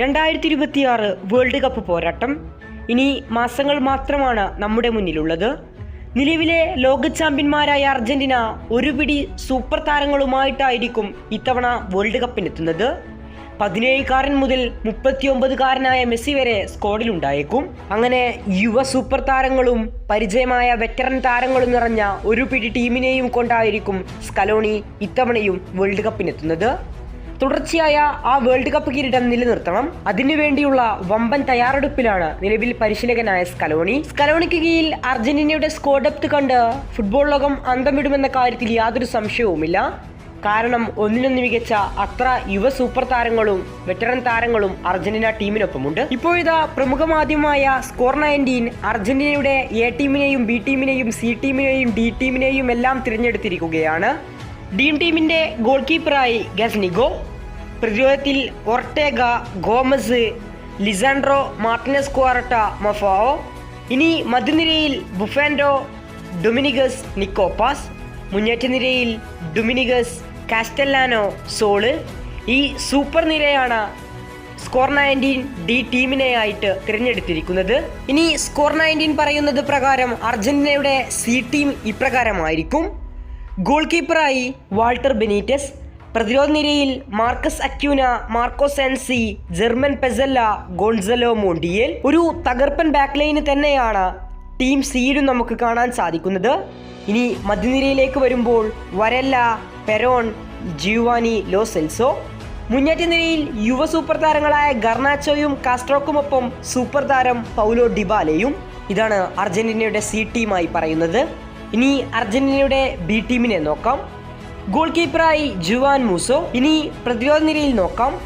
രണ്ടായിരത്തി ഇരുപത്തിയാറ് world cup പോരാട്ടം. ഇനി മാസങ്ങൾ മാത്രമാണ് നമ്മുടെ മുന്നിലുള്ളത്. നിലവിലെ ലോക ചാമ്പ്യന്മാരായ അർജന്റീന ഒരു പിടി സൂപ്പർ താരങ്ങളുമായിട്ടായിരിക്കും ഇത്തവണ വേൾഡ് കപ്പിനെത്തുന്നത്. പതിനേഴുകാരൻ മുതൽ മുപ്പത്തിയൊമ്പതുകാരനായ മെസ്സി വരെ സ്ക്വാഡിലുണ്ടായേക്കും. അങ്ങനെ യുവ സൂപ്പർ താരങ്ങളും പരിചയമായ വെറ്ററൻ താരങ്ങളും നിറഞ്ഞ ഒരു പിടി ടീമിനെയും കൊണ്ടായിരിക്കും സ്കലോണി ഇത്തവണയും വേൾഡ് കപ്പിനെത്തുന്നത്. തുടർച്ചയായ ആ വേൾഡ് കപ്പ് കിരീടം നിലനിർത്തണം. അതിനുവേണ്ടിയുള്ള വമ്പൻ തയ്യാറെടുപ്പിലാണ് നിലവിൽ പരിശീലകനായ സ്കലോണി. സ്കലോണിക്ക് കീഴിൽ അർജന്റീനയുടെ സ്കോഡപ്ത് കണ്ട് ഫുട്ബോൾ ലോകം അന്തമിടുമെന്ന കാര്യത്തിൽ യാതൊരു സംശയവുമില്ല. കാരണം ഒന്നിനൊന്ന് മികച്ച അത്ര യുവ സൂപ്പർ താരങ്ങളും വെറ്ററൻ താരങ്ങളും അർജന്റീന ടീമിനൊപ്പമുണ്ട്. ഇപ്പോഴിതാ പ്രമുഖ മാധ്യമമായ സ്കോർ നയന്റീൻ അർജന്റീനയുടെ എ ടീമിനെയും ബി ടീമിനെയും സി ടീമിനെയും ഡി ടീമിനെയും എല്ലാം തിരഞ്ഞെടുത്തിരിക്കുകയാണ്. ഡീം ടീമിന്റെ ഗോൾ കീപ്പറായി ഗസ്നിഗോ. പ്രതിരോധത്തിൽ Ortega Gomez Lisandro Martinez Quarta മൊഫാവോ. ഇനി മധ്യനിരയിൽ ബുഫാൻഡോ ഡൊമിനിഗസ് നിക്കോപ്പാസ് മുന്നേറ്റ നിരയിൽ ഡൊമിനിഗസ് കാസ്റ്റല്ലാനോ സോൾ. ഈ സൂപ്പർ നിരയാണ് സ്കോർ നയന്റീൻ ഡി ടീമിനെയായിട്ട് തിരഞ്ഞെടുത്തിരിക്കുന്നത്. ഇനി സ്കോർ നയന്റീൻ പറയുന്നത് പ്രകാരം അർജന്റീനയുടെ സി ടീം ഇപ്രകാരമായിരിക്കും. ഗോൾ കീപ്പറായി വാൾട്ടർ ബെനീറ്റസ്. പ്രതിരോധ നിരയിൽ Marcos Acuna Marco Senesi German Pezzella Gonzalo Montiel. ഒരു തകർപ്പൻ ബാക്ക് ലൈന് തന്നെയാണ് ടീം സിയിലും നമുക്ക് കാണാൻ സാധിക്കുന്നത്. ഇനി മധ്യനിരയിലേക്ക് വരുമ്പോൾ വരല്ല പെരോൺ ജിയുവാനി ലോ സെൽസോ മുന്നേറ്റ നിരയിൽ യുവ സൂപ്പർ താരങ്ങളായ ഗർണാച്ചോയും കാസ്ട്രോക്കുമൊപ്പം സൂപ്പർ താരം പൗലോ ഡിബാലയും. ഇതാണ് അർജന്റീനയുടെ സി ടീമായി പറയുന്നത്. ഇനി അർജന്റീനയുടെ ബി ടീമിനെ നോക്കാം. ഗോൾ കീപ്പറായി ജുവാൻ മൂസോ. ഇനി പ്രതിരോധ നിരയിൽ നോക്കാം.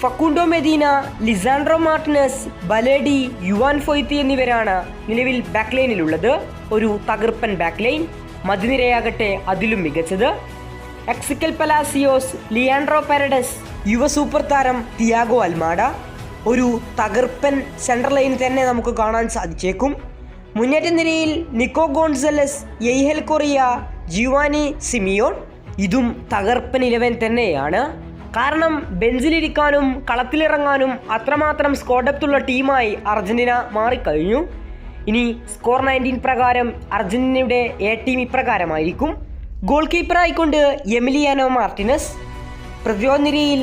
Facundo Medina Lisandro Martinez Balerdi Juan Foyth എന്നിവരാണ് നിലവിൽ ബാക്ക് ലൈനിലുള്ളത് ഒരു തകർപ്പൻ ബാക്ക് ലൈൻ മധ്യനിരയാകട്ടെ അതിലും മികച്ചത്. എക്സിക്കൽ പലാസിയോസ് ലിയാൻഡ്രോ പാരഡസ് യുവ സൂപ്പർ താരം തിയാഗോ അൽമാഡ. ഒരു തകർപ്പൻ സെൻട്രൽ ലൈൻ തന്നെ നമുക്ക് കാണാൻ സാധിച്ചേക്കും. മുന്നേറ്റ നിരയിൽ നിക്കോ ഗോൺസലസ് യെയ്ഹൽ കൊറിയ ജിവാനി സിമിയോൺ. ഇതും തകർപ്പൻ ഇലവൻ തന്നെയാണ്. കാരണം ബെഞ്ചിലിരിക്കാനും കളത്തിലിറങ്ങാനും അത്രമാത്രം സ്കോഡപ്തുള്ള ടീമായി അർജന്റീന മാറിക്കഴിഞ്ഞു. ഇനി സ്കോർ നയന്റീൻ പ്രകാരം അർജന്റീനയുടെ എ ടീം ഇപ്രകാരമായിരിക്കും. ഗോൾ കീപ്പറായിക്കൊണ്ട് എമിലിയാനോ മാർട്ടിനസ്. പ്രതിരോധ നിരയിൽ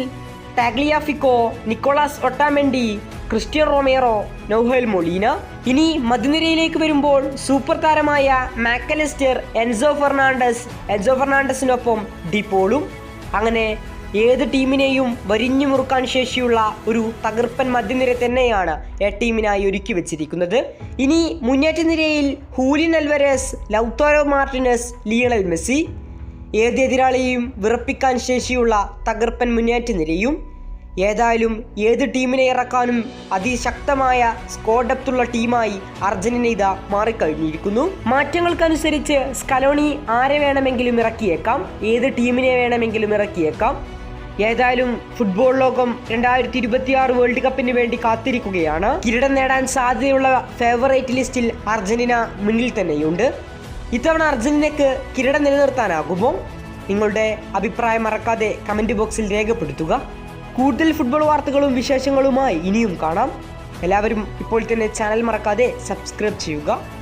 Tagliafico Nicolas Otamendi Cristian Romero Nahuel Molina ഇനി മധ്യനിരയിലേക്ക് വരുമ്പോൾ സൂപ്പർ താരമായ Mac Allister Enzo Fernandez Enzo ഫെർണാണ്ടസിനൊപ്പം ഡിപ്പോളും അങ്ങനെ ഏത് ടീമിനെയും വരിഞ്ഞു മുറുക്കാൻ ശേഷിയുള്ള ഒരു തകർപ്പൻ മധ്യനിര തന്നെയാണ് എ ടീമിനായി ഒരുക്കി വെച്ചിരിക്കുന്നത്. ഇനി മുന്നേറ്റ നിരയിൽ Julian Alvarez Lautaro Martinez Lionel Messi. ഏത് എതിരാളിയെയും വിറപ്പിക്കാൻ ശേഷിയുള്ള തകർപ്പൻ മുന്നേറ്റ നിരയും ഏതായാലും ഏത് ടീമിനെ ഇറക്കാനും അതിശക്തമായ സ്കോഡപ്തുള്ള ടീമായി അർജന്റീന ഇതാ മാറിക്കഴിഞ്ഞിരിക്കുന്നു. മാറ്റങ്ങൾക്കനുസരിച്ച് സ്കലോണി ആരെ വേണമെങ്കിലും ഇറക്കിയേക്കാം ഏത് ടീമിനെ വേണമെങ്കിലും ഇറക്കിയേക്കാം. ഏതായാലും ഫുട്ബോൾ ലോകം രണ്ടായിരത്തി ഇരുപത്തിയാറ് വേൾഡ് കപ്പിന് വേണ്ടി കാത്തിരിക്കുകയാണ്. കിരീടം നേടാൻ സാധ്യതയുള്ള ഫേവറേറ്റ് ലിസ്റ്റിൽ അർജന്റീന മുന്നിൽ തന്നെയുണ്ട്. ഇത്തവണ അർജന്റീനയ്ക്ക് കിരീടം നിലനിർത്താനാകുമോ? നിങ്ങളുടെ അഭിപ്രായം മറക്കാതെ കമന്റ് ബോക്സിൽ രേഖപ്പെടുത്തുക. കൂടുതൽ ഫുട്ബോൾ വാർത്തകളും വിശേഷങ്ങളുമായി ഇനിയും കാണാം. എല്ലാവരും ഇപ്പോൾ തന്നെ ചാനൽ മറക്കാതെ സബ്സ്ക്രൈബ് ചെയ്യുക.